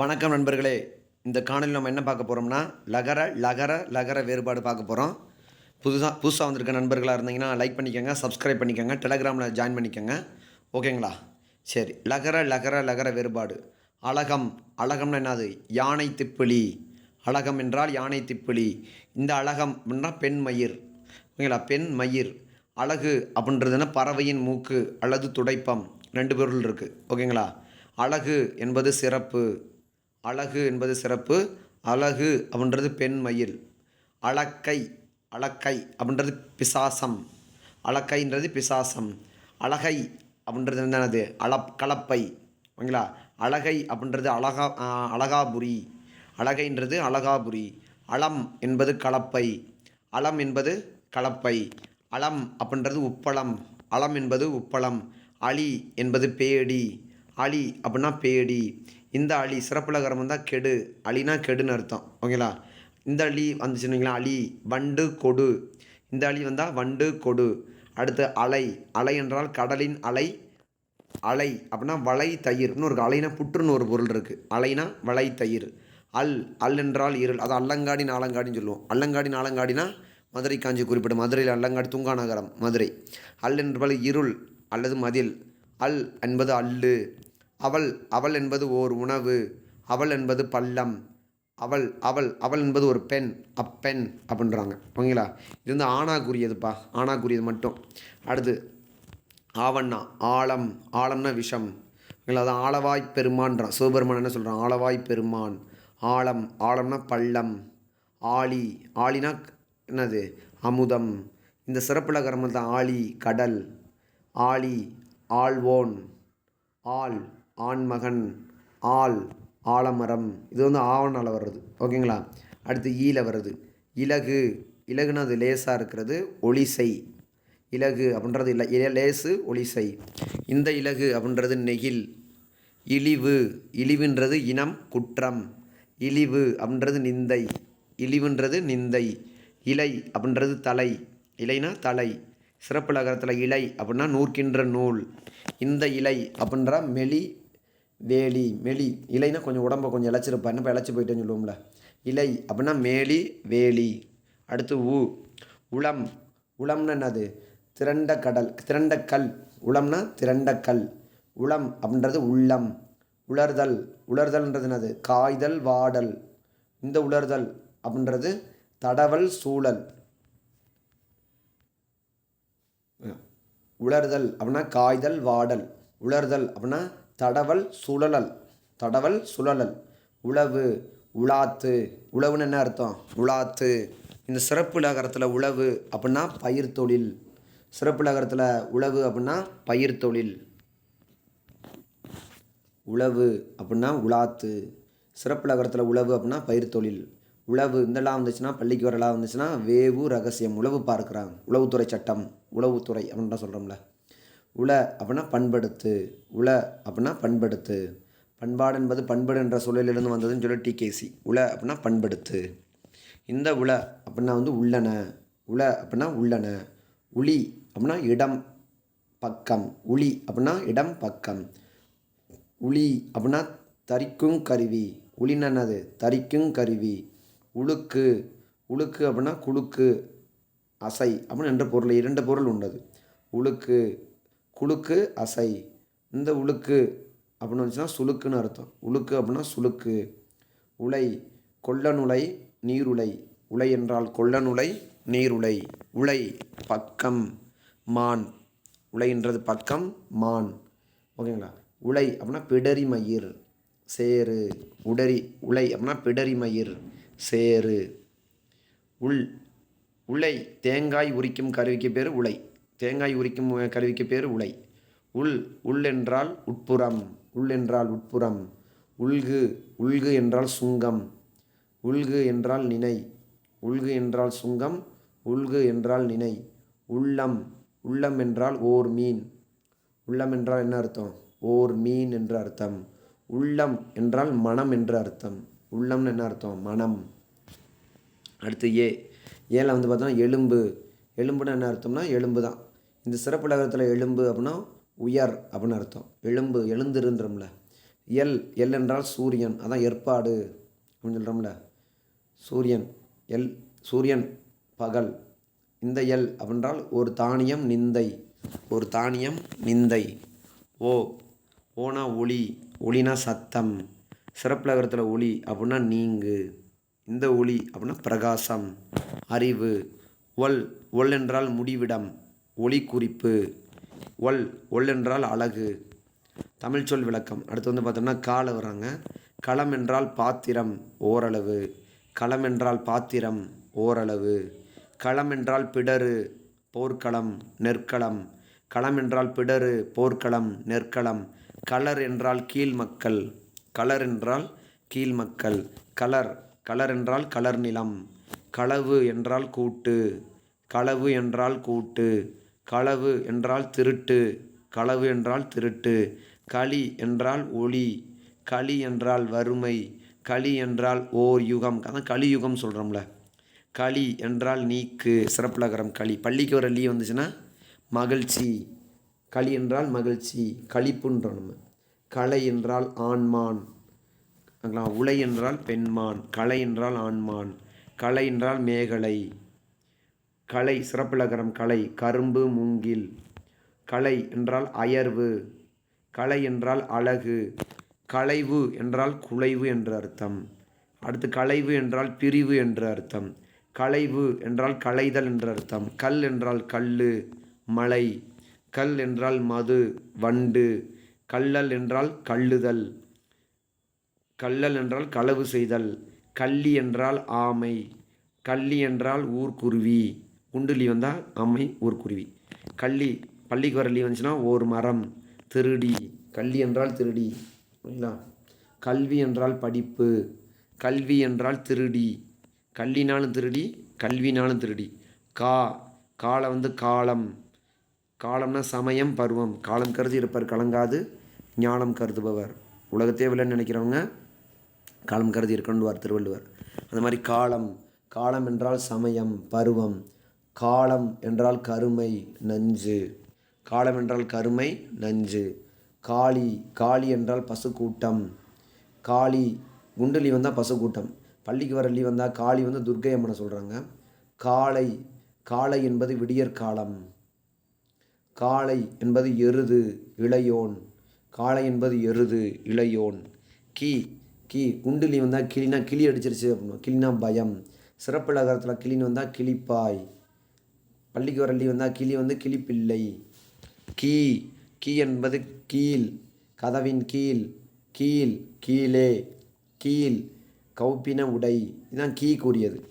வணக்கம் நண்பர்களே. இந்த காணொலி நம்ம என்ன பார்க்க போகிறோம்னா லகர லகர லகர வேறுபாடு பார்க்க போகிறோம் புதுசாக புதுசாக வந்திருக்க நண்பர்களாக இருந்தீங்கன்னா லைக் பண்ணிக்கோங்க சப்ஸ்கிரைப் பண்ணிக்கோங்க டெலகிராமில் ஜாயின் பண்ணிக்கோங்க. ஓகேங்களா சரி லகர லகர லகர வேறுபாடு. அழகம் அழகம்னா என்னது? யானை திப்பிலி. அழகம் என்றால் யானை திப்பிலி. இந்த அழகம் அப்படின்னா பெண் மயிர். ஓகேங்களா பெண் மயிர். அழகு அப்படின்றதுன்னா பறவையின் மூக்கு அல்லது துடைப்பம். ரெண்டு பொருள் இருக்குது ஓகேங்களா அழகு என்பது சிறப்பு. அழகு என்பது சிறப்பு அழகு அப்படின்றது பெண் மயில். அலக்கை அலக்கை அப்படின்றது பிசாசம். அலக்கைன்றது பிசாசம். அழகை அப்படின்றது என்னது? அளப் கலப்பை. ஓகேங்களா? அழகை அப்படின்றது அழகா அழகாபுரி. அழகைன்றது அழகாபுரி. அளம் என்பது கலப்பை. அளம் என்பது கலப்பை. அளம் அப்படின்றது உப்பளம். அளம் என்பது உப்பளம். அலி என்பது பேடி. அலி அப்படின்னா பேடி. இந்த அலி சிறப்புலகரம் வந்தால் கெடு. அலினா கெடுன்னு அர்த்தம். ஓகேங்களா? இந்த அலி வந்துச்சுன்னு அலி வண்டு கொடு. இந்த அலி வந்தால் வண்டு கொடு. அடுத்து அலை. அலை என்றால் கடலின் அலை. அலை அப்படின்னா வளை தயிர்னு இன்னொரு அலைனா புற்றுன்னு ஒரு பொருள் இருக்குது அலைனா வளை தயிர். அல் அல் என்றால் இருள். அது அல்லங்காடி நாலங்காடின்னு சொல்லுவோம். அல்லங்காடி நாலங்காடினா மதுரை காஞ்சி குறிப்பிடும் மதுரையில் அல்லங்காடி துங்கா நகரம் மதுரை. அல் என்றால் இருள் அல்லது மதில். அல் என்பது அல்லு. அவள் அவள் என்பது ஓர் உணவு அவள் என்பது பள்ளம் அவள் அவள் அவள் என்பது ஒரு பெண் அப்பெண் அப்படின்றாங்க. ஓகேங்களா? இது வந்து ஆணாக்குரியதுப்பா ஆணாக்குரியது மட்டும். அடுத்து ஆவண்ணா ஆழம் ஆழம்னா விஷம். இல்லை அதான் ஆளவாய் பெருமான்றான் சிவபெருமான் என்ன சொல்கிறான் ஆளவாய் பெருமான். ஆழம் ஆழம்னா பள்ளம் ஆழி ஆழினா என்னது? அமுதம். இந்த சிறப்புல கர்மம் தான் ஆழி கடல் ஆழி ஆழ்வோன் ஆள். ஆண்மகன் ஆள் ஆலமரம். இது வந்து ஆவணால் வர்றது. ஓகேங்களா? அடுத்து ஈல வருது இலகு. இலகுனா அது லேசாக இருக்கிறது ஒளிசை. இலகு அப்படின்றது இல்லை. இல- லேசு ஒளிசை. இந்த இலகு அப்படின்றது நெகில். இழிவு. இழிவுன்றது இனம் குற்றம். இழிவு அப்படின்றது நிந்தை. இழிவுன்றது நிந்தை. இலை அப்படின்றது தலை. இலைனா தலை. சிறப்பு லகரத்தில் இலை அப்படின்னா நூற்கின்ற நூல். இந்த இலை அப்படின்ற மெலி வேலி மெலி இலைனா கொஞ்சம் உடம்ப கொஞ்சம் இழைச்சிருப்பா. என்னப்பா இழைச்சி போயிட்டேன்னு சொல்லுவோம்ல. இலை அப்படின்னா மேலி வேலி. அடுத்து ஊ உளம். உளம்னா என்னது? திரண்ட கடல். திரண்ட கல். உளம்னா திரண்ட கல். உளம் அப்படின்றது உள்ளம். உலர்தல். உலர்தல்ன்றது என்னது? காய்தல் வாடல். இந்த உலர்தல் அப்படின்றது தடவல் சூழல். உலர்தல் அப்படின்னா காய்தல் வாடல். உலர்தல் அப்படின்னா தடவல் சுழலல் தடவல் சுழலல். உழவு உலாத்து உழவுன்னு என்ன அர்த்தம்? உலாத்து இந்த சிறப்பு லகரத்தில் உழவு அப்படின்னா பயிர் தொழில். சிறப்பு லகரத்தில் உழவு அப்படின்னா பயிர் தொழில். உழவு அப்படின்னா உலாத்து சிறப்பு லகரத்தில் உழவு அப்படின்னா பயிர் தொழில். உழவு இந்தலாம் வந்துச்சுன்னா பள்ளிக்கு வரலாம் வந்துச்சுன்னா வேவு ரகசியம் உழவு பார்க்குறாங்க. உளவுத்துறை சட்டம் உளவுத்துறை அப்படின்லாம் சொல்கிறோம்ல உள அப்படின்னா பண்படுத்து உள அப்படின்னா பண்படுத்து. பண்பாடு என்பது பண்படு என்ற சூழலிலிருந்து வந்ததுன்னு சொல்லி டிகேசி உள அப்படின்னா பண்படுத்து. இந்த உள அப்படின்னா வந்து உள்ளன. உள அப்படின்னா உள்ளன. உளி அப்படின்னா இடம் பக்கம். உளி அப்படின்னா இடம் பக்கம். உளி அப்படின்னா தரிக்கும் கருவி. உளினது தரிக்கும் கருவி. உழுக்கு. உழுக்கு அப்படின்னா குழுக்கு அசை அப்படின்னு என்ற பொருள் இரண்டு பொருள் உண்டது உழுக்கு குழுக்கு அசை. இந்த உழுக்கு அப்படின்னு வந்துச்சுன்னா சுழுக்குன்னு அர்த்தம். உழுக்கு அப்படின்னா சுழுக்கு உலை கொள்ளனுலை நீருலை. உலை என்றால் கொள்ளனுலை நீருலை. உலை பக்கம் மான். உலைன்றது பக்கம் மான். ஓகேங்களா? உலை அப்படின்னா பிடரி மயிர். சேரு உடரி உலை அப்படின்னா பிடரி மயிர். சேரு உள் உலை தேங்காய் உரிக்கும் கருவிக்கு பேர் உலை. தேங்காய் உரிக்கும் கருவிக்கு பேர் உலை. உள் உள் என்றால் உட்புறம் உள் என்றால் உட்புறம் உள்கு உள்கு என்றால் சுங்கம் உள்கு என்றால் நினை உள்கு என்றால் சுங்கம் உள்கு என்றால் நினை உள்ளம் உள்ளம் என்றால் ஓர் மீன். உள்ளம் என்றால் என்ன அர்த்தம்? ஓர் மீன் என்று அர்த்தம். உள்ளம் என்றால் மனம் என்று அர்த்தம். உள்ளம்னு என்ன அர்த்தம்? மனம். அடுத்து ஏ. ஏல வந்து பார்த்தோம்னா எலும்பு. எலும்புன்னு என்ன அர்த்தம்னா எலும்பு தான் இந்த சிறப்பு லகரத்தில் எலும்பு அப்படின்னா உயர் அப்படின்னு அர்த்தம். எலும்பு எழுந்திருந்துரும்ல. எல் எல் என்றால் சூரியன். அதான் ஏற்பாடு அப்படின்னு சொல்கிறோம்ல சூரியன் எல் சூரியன் பகல். இந்த எல் அப்படின்றால் ஒரு தானியம் நிந்தை. ஒரு தானியம் நிந்தை. ஓ ஓனா ஒளி. ஒளினா சத்தம். சிறப்புலகரத்தில் ஒளி அப்படின்னா நீங்கு. இந்த ஒளி அப்படின்னா பிரகாசம். அறிவு. ஒல் ஒல் என்றால் முடிவிடம். ஒளி குறிப்பு ஒல் ஒல் என்றால் அழகு. தமிழ் சொல் விளக்கம். அடுத்து வந்து பார்த்தோம்னா காலை வராங்க களம் என்றால் பாத்திரம் ஓரளவு. களம் என்றால் பாத்திரம் ஓரளவு. களம் என்றால் பிடரு போர்க்களம் நெற்களம். களம் என்றால் பிடரு போர்க்களம் நெற்களம். கலர் என்றால் கீழ் மக்கள். கலர் என்றால் கீழ் மக்கள். கலர் கலர் என்றால் கலர் நிலம். களவு என்றால் கூட்டு. களவு என்றால் கூட்டு. களவு என்றால் திருட்டு களவு என்றால் திருட்டு களி என்றால் ஒளி களி என்றால் வறுமை களி என்றால் ஓர் யுகம். அதான் கலியுகம் சொல்கிறோம்ல களி என்றால் நீக்கு சிறப்புலகரம் களி. பள்ளிக்கு வர லீ வந்துச்சுன்னா மகிழ்ச்சி. களி என்றால் மகிழ்ச்சி. களிப்புன்றோம் நம்ம. கலை என்றால் ஆண்மான். உலை என்றால் பெண்மான். கலை என்றால் ஆண்மான். கலை என்றால் மேகலை. கலை சிறப்பிலகரம் கலை கரும்பு மூங்கில். கலை என்றால் அயர்வு. கலை என்றால் அழகு. களைவு என்றால் குலைவு என்ற அர்த்தம். அடுத்து களைவு என்றால் பிரிவு என்று அர்த்தம். களைவு என்றால் களைதல் என்ற அர்த்தம். கல் என்றால் கல்லு மலை. கல் என்றால் மது வண்டு. கள்ளல் என்றால் கள்ளுதல். கள்ளல் என்றால் களவு செய்தல். கள்ளி என்றால் ஆமை. கள்ளி என்றால் ஊர்க்குருவி. குண்டுலி வந்தால் ஆமை ஊர்க்குருவி கள்ளி பள்ளிக்கு வர வந்துச்சுன்னா ஒரு மரம் திருடி கள்ளி என்றால் திருடி சரிங்களா கல்வி என்றால் படிப்பு கல்வி என்றால் திருடி கல்வினாலும் திருடி கல்வினாலும் திருடி. கா காலை வந்து காலம் காலம்னா சமயம் பருவம். காலம் கருதி இருப்பார் கலங்காது ஞானம் கருதுபவர். உலகத்தே வில்லன்னு நினைக்கிறவங்க காலம் கருதி இருக்கணுவார் திருவள்ளுவர். அந்த மாதிரி காலம் காலம் என்றால் சமயம் பருவம். காலம் என்றால் கருமை நஞ்சு. காலம் என்றால் கருமை நஞ்சு. காளி காளி என்றால் பசுக்கூட்டம். காளி குண்டலி வந்தால் பசுக்கூட்டம். பள்ளிக்கு வர லீ வந்தால் காளி வந்து துர்க்கை அம்மனை சொல்கிறாங்க காளை காளை என்பது விடியற்காலம் காளை என்பது எருது இளையோன். காளை என்பது எருது இளையோன். கீ கீ குண்டுலி வந்தால் கிளினா கிளி அடிச்சிருச்சு அப்படின்னா கிளினா பயம். சிறப்பிலகரத்தில் கிளின்னு வந்தால் கிளிப்பாய். பள்ளிக்கு வர லீ வந்தால் கிளி வந்து கிளிப்பிள்ளை கீ கீ என்பது கீழ் கதவின் கீழ் கீழ் கீழே கீழ் கௌப்பின உடை. இதுதான் கீ கூறியது.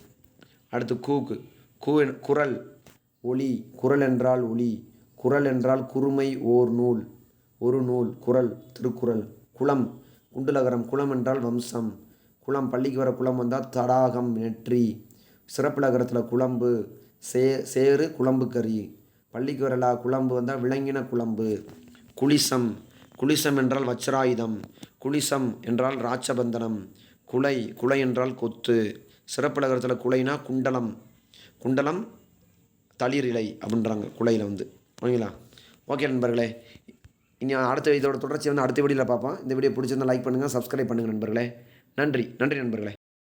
அடுத்து கூக்கு. கூ என்- குரல். ஒளி. குரல் என்றால் ஒளி. குரல் என்றால் குறுமை ஓர் நூல். ஒரு நூல். குரல். திருக்குறள். குளம். குண்டுலகரம். குளம் என்றால் வம்சம். குளம். பள்ளிக்கு வர குளம் வந்தால் தடாகம் நெற்றி. சிறப்புலகரத்தில் குழம்பு. சே சேறு குழம்பு கறி. பள்ளிக்கு வரலா குழம்பு வந்தால் விளங்கின குழம்பு. குளிசம். குளிசம் என்றால் வச்சராயுதம். குளிசம் என்றால் ராட்சபந்தனம். குலை குலை என்றால் கொத்து. சிறப்பிலகரத்தில் குலைனா குண்டலம். குண்டலம் தளிர் இலை அப்படின்றாங்க குலையில் வந்து. ஓகேங்களா ஓகே நண்பர்களே இனி அடுத்த இதோட தொடர்ச்சி வந்து அடுத்த வீடியோவில் பார்ப்போம். இந்த வீடியோ பிடிச்சிருந்தா லைக் பண்ணுங்கள் சப்ஸ்கிரைப் பண்ணுங்கள் நண்பர்களே. நன்றி நன்றி நண்பர்களே.